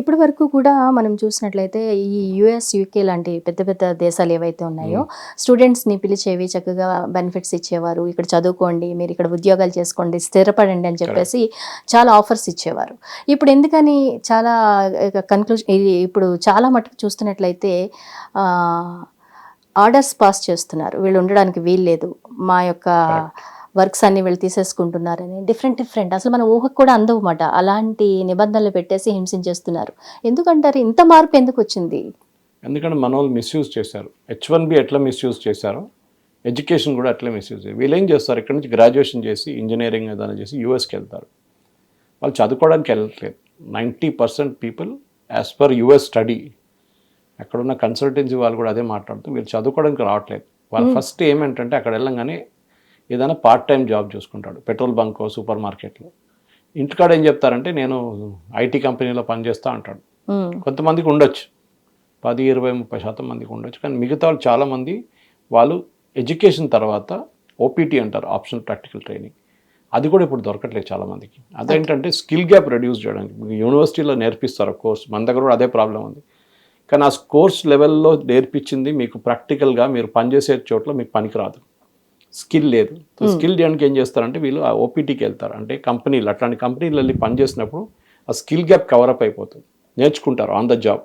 ఇప్పటి వరకు కూడా మనం చూసినట్లయితే ఈ యుఎస్ యూకే లాంటి పెద్ద పెద్ద దేశాలు ఏవైతే ఉన్నాయో స్టూడెంట్స్ని పిలిచేవి చక్కగా బెనిఫిట్స్ ఇచ్చేవారు. ఇక్కడ చదువుకోండి మీరు ఇక్కడ ఉద్యోగాలు చేసుకోండి స్థిరపడండి అని చెప్పేసి చాలా ఆఫర్స్ ఇచ్చేవారు. ఇప్పుడు ఎందుకని చాలా కన్క్లూజన్ ఇప్పుడు చాలా మటుకు చూస్తున్నట్లయితే ఆర్డర్స్ పాస్ చేస్తున్నారు. వీళ్ళు ఉండడానికి వీలు లేదు మా యొక్క వర్క్స్ అన్ని వీళ్ళు తీసేసుకుంటున్నారని. డిఫరెంట్ డిఫరెంట్ అసలు మన ఊహకు కూడా అందవు మాట అలాంటి నిబంధనలు పెట్టేసి హింసించేస్తున్నారు. ఎందుకంటారు? ఇంత మార్పు ఎందుకు వచ్చింది? ఎందుకంటే మన వాళ్ళు మిస్యూజ్ చేశారు. హెచ్ వన్ బి ఎట్లా మిస్యూజ్ చేశారో ఎడ్యుకేషన్ కూడా అట్లే మిస్యూజ్ చేయాలి వీళ్ళు ఏం చేస్తారు? ఇక్కడ నుంచి గ్రాడ్యుయేషన్ చేసి ఇంజనీరింగ్ ఏదైనా చేసి యూఎస్కి వెళ్తారు. వాళ్ళు చదువుకోవడానికి వెళ్ళట్లేదు. Ninety percent people as per US study అక్కడున్న కన్సల్టెన్సీ వాళ్ళు కూడా అదే మాట్లాడుతూ వీళ్ళు చదువుకోవడానికి రావట్లేదు. వాళ్ళు ఫస్ట్ ఏమంటే అక్కడ వెళ్ళంగానే ఏదైనా పార్ట్ టైం జాబ్ చూసుకుంటాడు. పెట్రోల్ బంక్ సూపర్ మార్కెట్లో. ఇంటికాడ ఏం చెప్తారంటే నేను ఐటీ కంపెనీలో పనిచేస్తా అంటాడు. కొంతమందికి ఉండొచ్చు. పది ఇరవై ముప్పై శాతం మందికి ఉండొచ్చు. కానీ మిగతా వాళ్ళు చాలామంది వాళ్ళు ఎడ్యుకేషన్ తర్వాత ఓపీటీ అంటారు ఆప్షనల్ ప్రాక్టికల్ ట్రైనింగ్. అది కూడా ఇప్పుడు దొరకట్లేదు చాలామందికి. అదేంటంటే స్కిల్ గ్యాప్ రెడ్యూస్ చేయడానికి. యూనివర్సిటీలో నేర్పిస్తారు కోర్స్. మన దగ్గర కూడా అదే ప్రాబ్లం ఉంది. కానీ ఆ కోర్స్ లెవెల్లో నేర్పించింది మీకు ప్రాక్టికల్గా మీరు పనిచేసే చోట్ల మీకు పనికిరాదు. స్కిల్ లేదు. స్కిల్ చేయడానికి ఏం చేస్తారంటే వీళ్ళు ఆ ఓపీటీకి వెళ్తారు. అంటే కంపెనీలు అట్లాంటి కంపెనీలు వెళ్ళి పనిచేసినప్పుడు ఆ స్కిల్ గ్యాప్ కవరప్ అయిపోతుంది. నేర్చుకుంటారు ఆన్ ద జాబ్.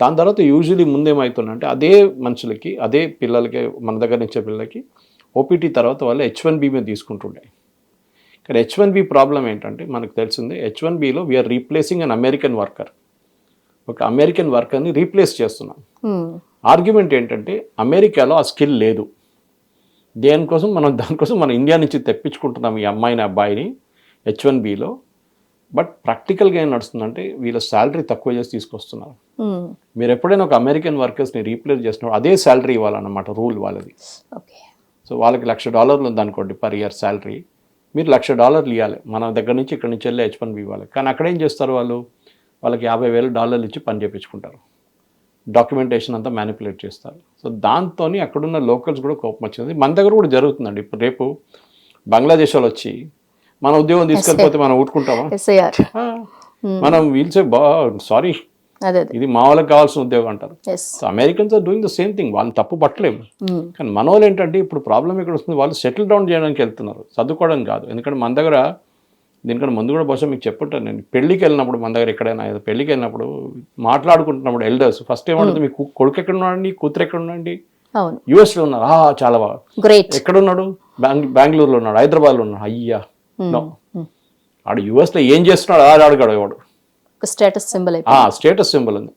దాని తర్వాత యూజువలీ ముందేమవుతుందంటే అదే మనుషులకి అదే పిల్లలకి మన దగ్గర నుంచే పిల్లలకి ఓపీటీ తర్వాత వాళ్ళు హెచ్ వన్ బి మీద తీసుకుంటుండే. కానీ హెచ్ వన్ బి ప్రాబ్లం ఏంటంటే మనకు తెలిసింది H one below we're replacing an American worker ఒక అమెరికన్ వర్కర్ని రీప్లేస్ చేస్తున్నాం. ఆర్గ్యుమెంట్ ఏంటంటే అమెరికాలో ఆ స్కిల్ లేదు. దేనికోసం మనం దానికోసం మన ఇండియా నుంచి తెప్పించుకుంటున్నాం ఈ అమ్మాయిని అబ్బాయిని హెచ్ వన్ బిలో బట్ ప్రాక్టికల్గా ఏం నడుస్తుందంటే వీళ్ళ శాలరీ తక్కువ చేసి తీసుకొస్తున్నారు. ఉమ్, మీరు ఎప్పుడైనా ఒక అమెరికన్ వర్కర్స్ని రీప్లేస్ చేసినప్పుడు అదే శాలరీ ఇవ్వాలన్నమాట రూల్ వాళ్ళది. సో వాళ్ళకి లక్ష డాలర్లు ఉందనుకోండి పర్ ఇయర్ శాలరీ మీరు లక్ష డాలర్లు ఇవ్వాలి. మన దగ్గర నుంచి ఇక్కడ నుంచి వెళ్ళి హెచ్ వన్ బి ఇవ్వాలి. కానీ అక్కడ ఏం చేస్తారు వాళ్ళు? వాళ్ళకి యాభై వేలు డాలర్లు ఇచ్చి పని చేయించుకుంటారు డాక్యుమెంటేషన్ అంతా మ్యానిపులేట్ చేస్తారు. సో దాంతో అక్కడున్న లోకల్స్ కూడా కోపం వచ్చింది. మన దగ్గర కూడా జరుగుతుందండి. ఇప్పుడు రేపు బంగ్లాదేశ్ వాళ్ళు వచ్చి మన ఉద్యోగం తీసుకెళ్ళిపోతే మనం ఎస్ఐఆర్ ఆ, మనం వీల్సే బా సారీ. ఇది మా వాళ్ళకి కావాల్సిన ఉద్యోగం అంటారు. So Americans are doing the same thing వాళ్ళని తప్పు పట్టలేము. కానీ మన వాళ్ళు ఏంటంటే ఇప్పుడు ప్రాబ్లం ఎక్కడ వస్తుంది. వాళ్ళు సెటిల్ డౌన్ చేయడానికి వెళ్తున్నారు. చదువుకోవడానికి కాదు. ఎందుకంటే మన దగ్గర దీనికన్నా ముందు కూడా బహుశా మీకు చెప్పుంటాను నేను. పెళ్ళికి వెళ్ళినప్పుడు మన దగ్గర ఎక్కడైనా ఏదో పెళ్ళికి వెళ్ళినప్పుడు మాట్లాడుకుంటున్నప్పుడు ఎల్డర్స్ ఫస్ట్ ఏమంటుంది మీ కొడుకు ఎక్కడ ఉన్నాడండి కూతురు ఎక్కడ ఉన్నాడండి అవును యూఎస్లో ఉన్నారు ఆ చాలా బాగా. గ్రేట్ ఎక్కడ ఉన్నాడు బెంగ బెంగళూరులో ఉన్నాడు హైదరాబాద్లో ఉన్నాడు. అయ్యా. నో ఆడు యూఎస్లో ఏం చేస్తున్నాడు ఆడు అడగాడు వాడు స్టేటస్ సింబల్ స్టేటస్ సింబల్ ఉంది.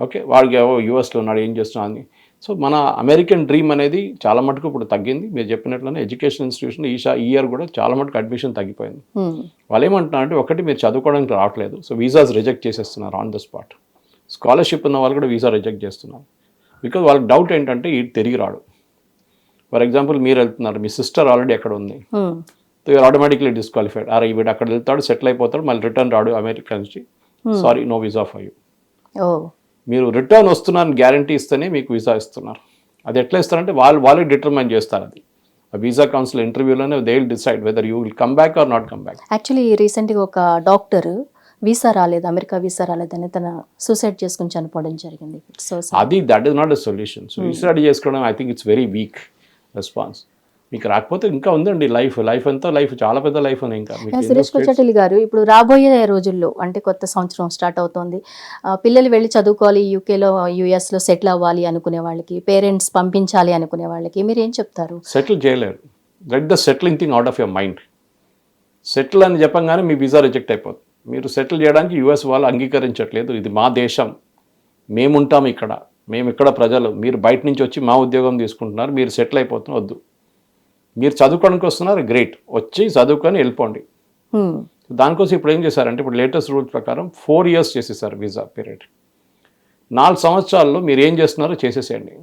ఓకే వాడికి యూఎస్లో ఉన్నాడు ఏం చేస్తున్నాడు అని. సో మన అమెరికన్ డ్రీమ్ అనేది చాలా మటుకు ఇప్పుడు తగ్గింది. మీరు చెప్పినట్లనే ఎడ్యుకేషన్ ఇన్స్టిట్యూషన్ ఈ ఈ ఇయర్ కూడా చాలా మటుకు అడ్మిషన్ తగ్గిపోయింది. వాళ్ళు ఏమంటున్నారు అంటే ఒకటి మీరు చదువుకోవడానికి రావట్లేదు. సో వీసాస్ రిజెక్ట్ చేసేస్తున్నారు ఆన్ ద స్పాట్. స్కాలర్షిప్ ఉన్న వాళ్ళు కూడా వీసా రిజెక్ట్ చేస్తున్నారు. బికాజ్ వాళ్ళకి డౌట్ ఏంటంటే ఈ తిరిగి రాడు. ఫర్ ఎగ్జాంపుల్ మీరు వెళ్తున్నారు మీ సిస్టర్ ఆల్రెడీ ఎక్కడ ఉంది? So automatically disqualified. అరే వీడు అక్కడ వెళ్తాడు సెటిల్ అయిపోతాడు మళ్ళీ రిటర్న్ రాడు అమెరికా నుంచి. Sorry no visa for you. మీరు రిటర్న్ వస్తున్నారని గ్యారంటీ ఇస్తేనే మీకు వీసా ఇస్తున్నారు. అది ఎట్లా ఇస్తారంటే వాళ్ళు వాళ్ళే డిటర్మైన్ చేస్తారు అది. ఆ visa council ఇంటర్వ్యూలోనే they will decide whether you will come back or not come back actually రీసెంట్గా ఒక డాక్టర్ వీసా రాలేదు అమెరికా వీసా రాలేదని తన సూసైడ్ చేసుకుని చనిపోవడం జరిగింది. సో అది that is not a solution so ఈ స్టడీ చేసుకోవడం I think it's very weak response మీకు రాకపోతే ఇంకా ఉందండి లైఫ్. లైఫ్ అంతా లైఫ్. చాలా పెద్ద లైఫ్ ఉంది ఇంకా. సురేష్ కొచ్చటిల్లి గారు ఇప్పుడు రాబోయే రోజుల్లో అంటే కొత్త సంవత్సరం స్టార్ట్ అవుతోంది. పిల్లలు వెళ్ళి చదువుకోవాలి యూకేలో యూఎస్లో సెటిల్ అవ్వాలి అనుకునే వాళ్ళకి పేరెంట్స్ పంపించాలి అనుకునే వాళ్ళకి మీరు ఏం చెప్తారు? సెటిల్ చేయలేరు. Let the settling thing out of your mind settle అని చెప్పంగానే మీ వీసా రిజెక్ట్ అయిపోతుంది. మీరు సెటిల్ చేయడానికి యూఎస్ వాళ్ళు అంగీకరించట్లేదు. ఇది మా దేశం. మేముంటాం ఇక్కడ. మేము ఇక్కడ ప్రజలు. మీరు బయట నుంచి వచ్చి మా ఉద్యోగం తీసుకుంటున్నారు. మీరు సెటిల్ అయిపోతున్నారు. వద్దు. మీరు చదువుకోవడానికి వస్తున్నారు గ్రేట్ వచ్చి చదువుకొని వెళ్ళిపోండి. హ్మ్, దానికోసం ఇప్పుడు ఏం చేశారంటే ఇప్పుడు లేటెస్ట్ రూల్స్ ప్రకారం ఫోర్ ఇయర్స్ చేసేసారు వీసా పీరియడ్ నాలుగు సంవత్సరాల్లో మీరు ఏం చేస్తున్నారో చేసేసేయండి.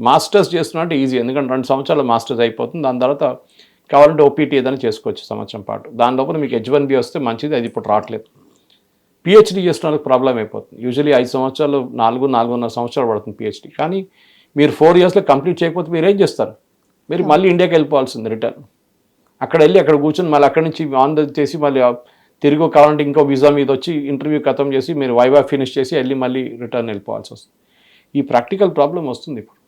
మాస్టర్స్ చేస్తున్నారంటే ఈజీ ఎందుకంటే రెండు సంవత్సరాలు మాస్టర్స్ అయిపోతుంది. దాని తర్వాత కావాలంటే ఓపీటీ ఏదైనా చేసుకోవచ్చు సంవత్సరం పాటు. దాని లోపల మీకు హెచ్ వన్ బి వస్తే మంచిది అది ఇప్పుడు రావట్లేదు. పిహెచ్డీ చేసిన ప్రాబ్లం అయిపోతుంది. యూజువలీ ఐదు సంవత్సరాలు నాలుగు నాలుగున్నర సంవత్సరాలు పడుతుంది పిహెచ్డీ కానీ మీరు ఫోర్ ఇయర్స్లో కంప్లీట్ చేయకపోతే మీరు ఏం చేస్తారు? మీరు మళ్ళీ ఇండియాకి వెళ్ళిపోవాల్సింది రిటర్న్. అక్కడ వెళ్ళి అక్కడ కూర్చొని మళ్ళీ అక్కడి నుంచి ఆన్ ద చేసి మళ్ళీ తిరిగి కావాలంటే ఇంకో వీసా మీద వచ్చి ఇంటర్వ్యూ ఖతం చేసి మీరు వైవా ఫినిష్ చేసి వెళ్ళి మళ్ళీ రిటర్న్ వెళ్ళిపోవాల్సి వస్తుంది. ఈ ప్రాక్టికల్ ప్రాబ్లం వస్తుంది ఇప్పుడు.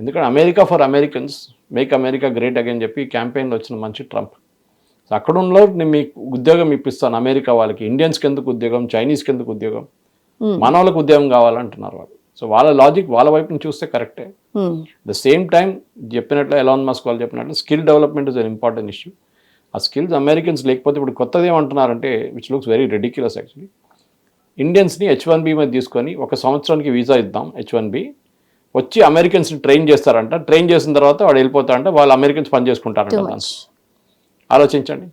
ఎందుకంటే America for Americans make America great again చెప్పి క్యాంపెయిన్లో వచ్చిన మంచి ట్రంప్. సో అక్కడ ఉన్న నేను మీకు ఉద్యోగం ఇప్పిస్తాను అమెరికా వాళ్ళకి. ఇండియన్స్కి ఎందుకు ఉద్యోగం? చైనీస్కి ఎందుకు ఉద్యోగం. మన వాళ్ళకి ఉద్యోగం కావాలంటున్నారు వాళ్ళు. సో వాళ్ళ లాజిక్ వాళ్ళ వైపు నుంచి చూస్తే కరెక్టే. ద సేమ్ టైం చెప్పినట్లు ఎలాన్ మస్క్ వాళ్ళు చెప్పినట్లు skill development is an important issue ఆ స్కిల్స్ అమెరికన్స్ లేకపోతే ఇప్పుడు కొత్తది ఏమంటున్నారంటే which looks very ridiculous actually ఇండియన్స్ని H one B మీద తీసుకొని ఒక సంవత్సరానికి వీసా ఇద్దాం హెచ్ వన్ బి వచ్చి అమెరికన్స్ని ట్రైన్ చేస్తారంట. ట్రైన్ చేసిన తర్వాత వాడు వెళ్ళిపోతారంట వాళ్ళు అమెరికన్స్ పని చేసుకుంటారంట ఆలోచించండి.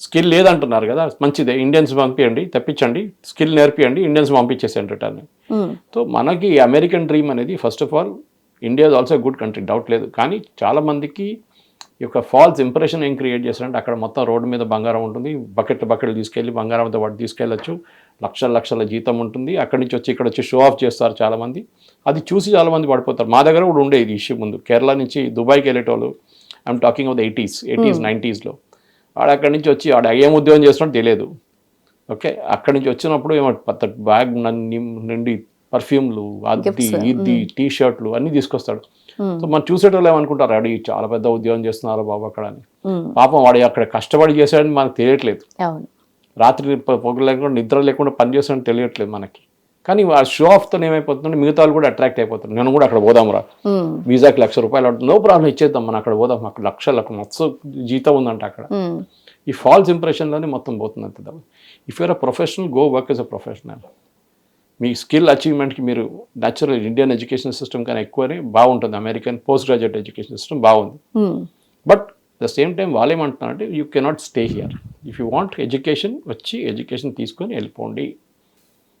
స్కిల్ లేదంటున్నారు కదా మంచిదే ఇండియన్స్ పంపించండి తెప్పించండి స్కిల్ నేర్పియండి ఇండియన్స్ పంపించేసేయండి రిటర్న్ హ్మ్. సో మనకి అమెరికన్ డ్రీమ్ అనేది first of all India is also good country doubt లేదు. కానీ చాలా మందికి ఈ యొక్క ఫాల్స్ ఇంప్రెషన్ ఏం క్రియేట్ చేస్తారంటే అక్కడ మొత్తం రోడ్డు మీద బంగారం ఉంటుంది బకెట్ బకెట్లు తీసుకెళ్ళి బంగారంతో వాటి తీసుకెళ్ళచ్చు లక్షల లక్షల జీతం ఉంటుంది అక్కడి నుంచి వచ్చి ఇక్కడ వచ్చి షో ఆఫ్ చేస్తారు చాలామంది అది చూసి చాలామంది పడిపోతారు. మా దగ్గర కూడా ఉండే ఇది ఇష్యూ ముందు. కేరళ నుంచి దుబాయ్కి వెళ్ళేటోళ్ళు I'm talking of the eighties eighties నైంటీస్లో ఆడ అక్కడి నుంచి వచ్చి ఆడ ఏం ఉద్యోగం చేస్తున్నాడో తెలియదు. ఓకే? అక్కడి నుంచి వచ్చినప్పుడు ఏమో పెద్ద బ్యాగ్ నుండి పర్ఫ్యూమ్లు అది ఇది టీ షర్ట్లు అన్నీ తీసుకొస్తాడు. సో మనం చూసేటోళ్ళు ఏమనుకుంటారు? అడి చాలా పెద్ద ఉద్యోగం చేస్తున్నారు బాబు అక్కడ? అని. పాపం వాడు అక్కడ కష్టపడి చేశాడని మనకు తెలియట్లేదు. రాత్రి ప- పొగలు లేకుండా నిద్ర లేకుండా పని చేస్తాడని తెలియట్లేదు మనకి. కానీ ఆ షో ఆఫ్తో ఏమైపోతుందంటే మిగతా వాళ్ళు కూడా అట్రాక్ట్ అయిపోతారు. నేను కూడా అక్కడ పోదాంరా. వీసాకి లక్ష రూపాయలు నో ప్రాబ్లం ఇచ్చేద్దాం మనం అక్కడ పోదాం. అక్కడ లక్ష లక్ష మస్తు జీతం ఉందంట అక్కడ. ఈ ఫాల్స్ ఇంప్రెషన్లోనే మొత్తం పోతుంది అంతే if you're a professional go work as a professional me skill అచీవ్మెంట్కి మీరు న్యాచురల్ ఇండియన్ ఎడ్యుకేషన్ సిస్టమ్ కన్నా ఎక్కువనే బాగుంటుంది. American post graduate education system బాగుంది. బట్ ద సేమ్ టైం వాళ్ళు ఏమంటున్నారంటే you cannot stay here if you want education వచ్చి education తీసుకొని వెళ్ళిపోండి.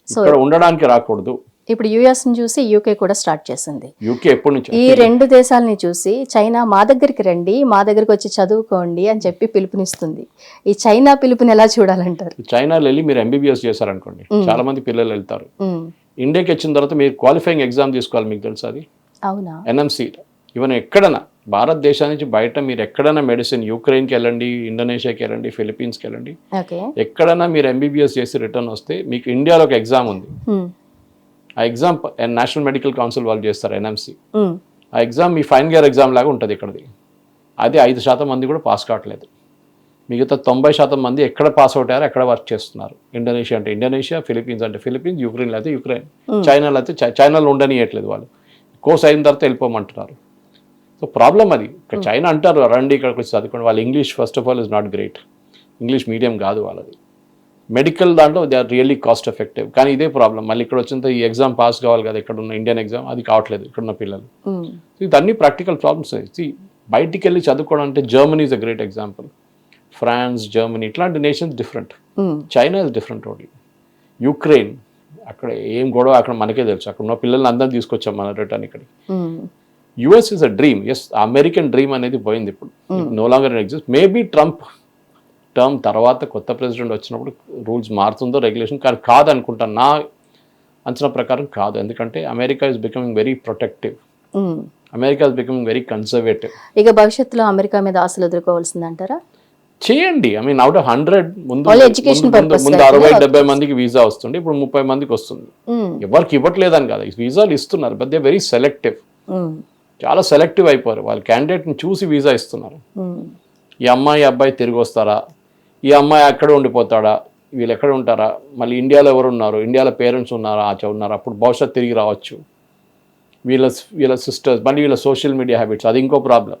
ఇక్కడ ఉండడానికి రాకూడదు. ఇప్పుడు యుఎస్ని చూసి యూకే కూడా స్టార్ట్ చేసింది. యూకే ఎప్పటి నుంచి? ఈ రెండు దేశాలని చూసి చైనా మా దగ్గరికి రండి మా దగ్గరికి వచ్చి చదువుకోండి అని చెప్పి పిలుపునిస్తుంది. ఈ చైనా పిలుపుని ఎలా చూడాలంటారు? చైనాలో వెళ్ళి మీరు ఎంబీబీఎస్ చేశారనుకోండి. చాలా మంది పిల్లలు వెళ్తారు. ఇండియాకి వచ్చిన తర్వాత మీరు క్వాలిఫైయింగ్ ఎగ్జామ్ తీసుకోవాలి మీకు తెలుసా అది? అవునా? ఎన్ఎంసీ ఈవెన్ ఎక్కడైనా భారతదేశం నుంచి బయట మీరు ఎక్కడైనా మెడిసిన్ యూక్రెయిన్కి వెళ్ళండి ఇండోనేషియాకి వెళ్ళండి ఫిలిపీన్స్కి వెళ్ళండి ఎక్కడైనా మీరు ఎంబీబీఎస్ చేసి రిటర్న్ వస్తే మీకు ఇండియాలో ఒక ఎగ్జామ్ ఉంది. ఆ ఎగ్జామ్ నేషనల్ మెడికల్ కౌన్సిల్ వాళ్ళు చేస్తారు ఎన్ఎంసీ ఆ ఎగ్జామ్ మీ ఫైనల్ ఇయర్ ఎగ్జామ్ లాగా ఉంటుంది ఇక్కడది. అది ఐదు శాతం మంది కూడా పాస్ కావట్లేదు. మిగతా తొంభై శాతం మంది ఎక్కడ పాస్ అవుట్ అయ్యారో ఎక్కడ వర్క్ చేస్తున్నారు. ఇండోనేషియా అంటే ఇండోనేషియా ఫిలిపీన్స్ అంటే ఫిలిపీన్స్ యుక్రెయిన్ అయితే యుక్రెయిన్ చైనాలో అయితే చైనాలో ఉండనియట్లేదు వాళ్ళు. కోర్స్ అయిన తర్వాత వెళ్ళిపోమంటున్నారు. సో ప్రాబ్లం అది. ఇక్కడ చైనా అంటారు రండి ఇక్కడికి వచ్చి చదువుకోండి. వాళ్ళ English first of all is not great English medium కాదు వాళ్ళది. మెడికల్ దాంట్లో they are really cost effective కానీ ఇదే ప్రాబ్లం మళ్ళీ ఇక్కడ వచ్చిన ఈ ఎగ్జామ్ పాస్ కావాలి కదా ఇక్కడ ఉన్న ఇండియన్ ఎగ్జామ్ అది కావట్లేదు ఇక్కడ ఉన్న పిల్లలు. ఇదన్నీ ప్రాక్టికల్ ప్రాబ్లమ్స్ బయటికి వెళ్ళి చదువుకోవడం అంటే Germany is a great example France Germany ఇట్లాంటి nations different China is different totally Ukraine అక్కడ ఏం గొడవ అక్కడ మనకే తెలుసు. అక్కడ ఉన్న పిల్లల్ని అందరం తీసుకొచ్చాం మన రిటర్న్ ఇక్కడ US is a dream. Yes American dream అనేది పోయింది ఇప్పుడు. No longer exist maybe Trump term తర్వాత కొత్త ప్రెసిడెంట్ వచ్చినప్పుడు రూల్స్ మారుతుందో రెగ్యులేషన్ కానీ కాదనుకుంటాను నా అంచనా ప్రకారం కాదు. ఎందుకంటే America is becoming very protective. America is becoming very conservative ఇక భవిష్యత్తులో అమెరికా మీద ఆశలు ఎదుర్కోవాల్సిందంటారా చేయండి. I mean out of hundred ముందు education ముందు- అరవై డెబ్బై మందికి వీసా వస్తుంది. ఇప్పుడు ముప్పై మందికి వస్తుంది. ఎవరికి ఇవ్వట్లేదని కదా. వీసాలు ఇస్తున్నారు బట్ దే వెరీ సెలెక్టివ్ చాలా సెలెక్టివ్ అయిపోయారు. వాళ్ళు క్యాండిడేట్ని చూసి వీసా ఇస్తున్నారు. ఈ అమ్మాయి అబ్బాయి తిరిగి వస్తారా? ఈ అమ్మాయి అక్కడ ఉండిపోతాడా? వీళ్ళు ఎక్కడ ఉంటారా? మళ్ళీ ఇండియాలో ఎవరు ఉన్నారు? ఇండియాలో పేరెంట్స్ ఉన్నారా? ఆచ ఉన్నారు? అప్పుడు భవిష్యత్ తిరిగి రావచ్చు. వీళ్ళ వీళ్ళ సిస్టర్స్ మళ్ళీ వీళ్ళ సోషల్ మీడియా హ్యాబిట్స్ అది ఇంకో ప్రాబ్లం.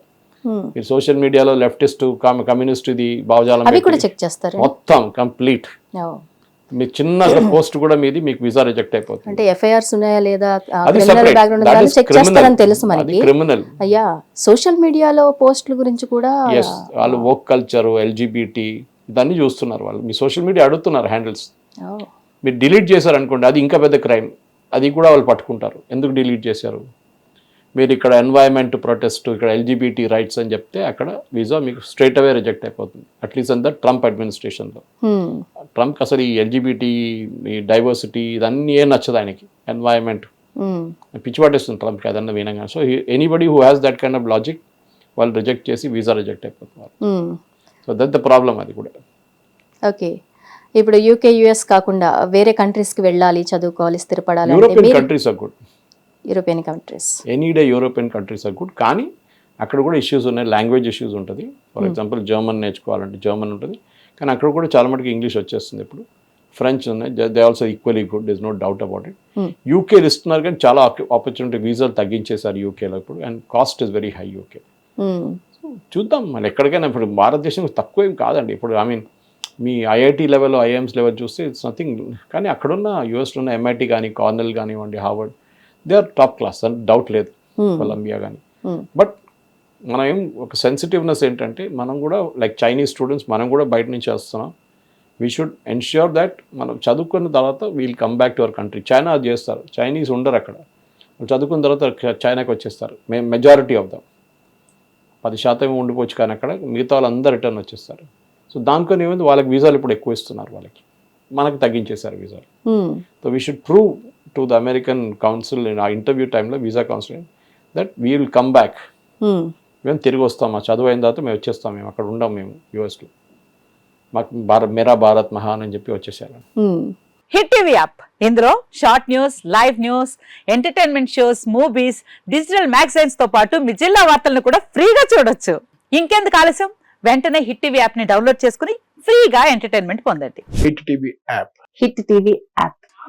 మీరు సోషల్ మీడియాలో లెఫ్టిస్ట్ కమ్యూనిస్ట్ ఇది భావజాలం మొత్తం కంప్లీట్. ఓ. మీ చిన్న పోస్ట్ కూడా మీది మీకు వీసా రిజెక్ట్ అయిపోతుంది. అంటే ఎఫ్ఐఆర్స్ ఉన్నాయా లేదా? క్రిమినల్. Background check. చేస్తారని తెలుసు మనకి. క్రిమినల్ అయ్యా సోషల్ మీడియాలో పోస్టుల గురించి కూడా వాళ్ళు వోక్ కల్చర్ ఎల్జీబీటీ ఇదన్నీ చూస్తున్నారు వాళ్ళు. మీ సోషల్ మీడియా అడుగుతున్నారు హ్యాండిల్స్. మీరు డిలీట్ చేశారు అనుకోండి అది ఇంకా పెద్ద క్రైమ్ అది కూడా వాళ్ళు పట్టుకుంటారు. ఎందుకు డిలీట్ చేశారు? మీరు ఇక్కడ ఎన్వైరన్మెంట్ ప్రొటెస్ట్ ఇక్కడ ఎల్జీబీటీ రైట్స్ అని చెప్తే అక్కడ వీసా మీకు స్ట్రైట్ అవే రిజెక్ట్ అయిపోతుంది. అట్లీస్ట్ అంతా ట్రంప్ అడ్మినిస్ట్రేషన్లో. ట్రంప్ అసలు ఈ ఎల్జీబీటీ ఈ డైవర్సిటీ ఇదన్నీ ఏం నచ్చదు ఆయనకి. ఎన్వైరన్మెంట్ హ్మ్. పిచ్చి పట్టేస్తుంది ట్రంప్కి అదన్నా వినంగా so anybody who has that kind of logic వాళ్ళు రిజెక్ట్ చేసి వీసా రిజెక్ట్ అయిపోతున్నారు. సో దట్ ద ప్రాబ్లం అది కూడా. ఓకే ఇప్పుడు యూకే యుఎస్ కాకుండా వేరే కంట్రీస్కి వెళ్ళాలి చదువుకోవాలి స్థిరపడాలి European countries are good European countries any day European countries are good కానీ అక్కడ కూడా ఇష్యూస్ ఉన్నాయి లాంగ్వేజ్ ఇష్యూస్ ఉంటుంది. ఫర్ ఎగ్జాంపుల్ జర్మన్ నేర్చుకోవాలంటే జర్మన్ ఉంటుంది. కానీ అక్కడ కూడా చాలా మటుకు ఇంగ్లీష్ వచ్చేస్తుంది ఇప్పుడు. ఫ్రెంచ్ ఉన్నాయి. They also equally good is no doubt about it. యూకేలు ఇస్తున్నారు కానీ చాలా ఆపర్చునిటీ వీసాలు తగ్గించేశారు యూకేలో ఇప్పుడు. And cost is very high UK చూద్దాం. మళ్ళీ ఎక్కడికైనా ఇప్పుడు భారతదేశం తక్కువ ఏం కాదండి. ఇప్పుడు ఐ మీన్ మీ ఐఐటి లెవెల్ ఐఎమ్స్ లెవెల్ చూస్తే ఇట్స్ నథింగ్ కానీ అక్కడున్న యూఎస్లో ఉన్న ఎంఐటి కానీ కార్నెల్ కానివ్వండి Harvard they are top class అని డౌట్ లేదు కొలంబియా కానీ బట్ మనం ఏం ఒక సెన్సిటివ్నెస్ ఏంటంటే మనం కూడా లైక్ చైనీస్ స్టూడెంట్స్ మనం కూడా బయట నుంచి వస్తున్నాం. వీ షుడ్ ఎన్ష్యూర్ దట్ మనం చదువుకున్న తర్వాత we'll come back to our country China అది చేస్తారు. చైనీస్ ఉండరు అక్కడ. చదువుకున్న తర్వాత చైనాకి వచ్చేస్తారు. మేము మెజారిటీ ఆఫ్ దమ్ పది శాతం ఉండిపోవచ్చు కానీ అక్కడ మిగతా వాళ్ళందరూ రిటర్న్ వచ్చేస్తారు. సో దానికొని ఏమైంది? వాళ్ళకి వీసాలు ఇప్పుడు ఎక్కువ ఇస్తున్నారు వాళ్ళకి. మనకు తగ్గించేశారు వీసాలు so we should prove to the American council ఆ ఇంటర్వ్యూ టైంలో visa council that we will come back మేము తిరిగి వస్తాం. మా చదువు అయిన తర్వాత మేము వచ్చేస్తాం. మేము అక్కడ ఉండం మేము యూఎస్లో మాకు భారత్ మేరా భారత్ మహాన్ అని చెప్పి వచ్చేసారు. హిట్ టీవీ యాప్ ఇందులో short news live news entertainment shows movies digital మ్యాగజైన్స్తో పాటు మీ జిల్లా వార్తలను కూడా ఫ్రీగా చూడొచ్చు. ఇంకెందుకు ఆలస్యం? వెంటనే హిట్ టీవీ యాప్ని డౌన్లోడ్ చేసుకుని ఫ్రీగా ఎంటర్టైన్మెంట్ పొందండి. Hit TV app Hit TV app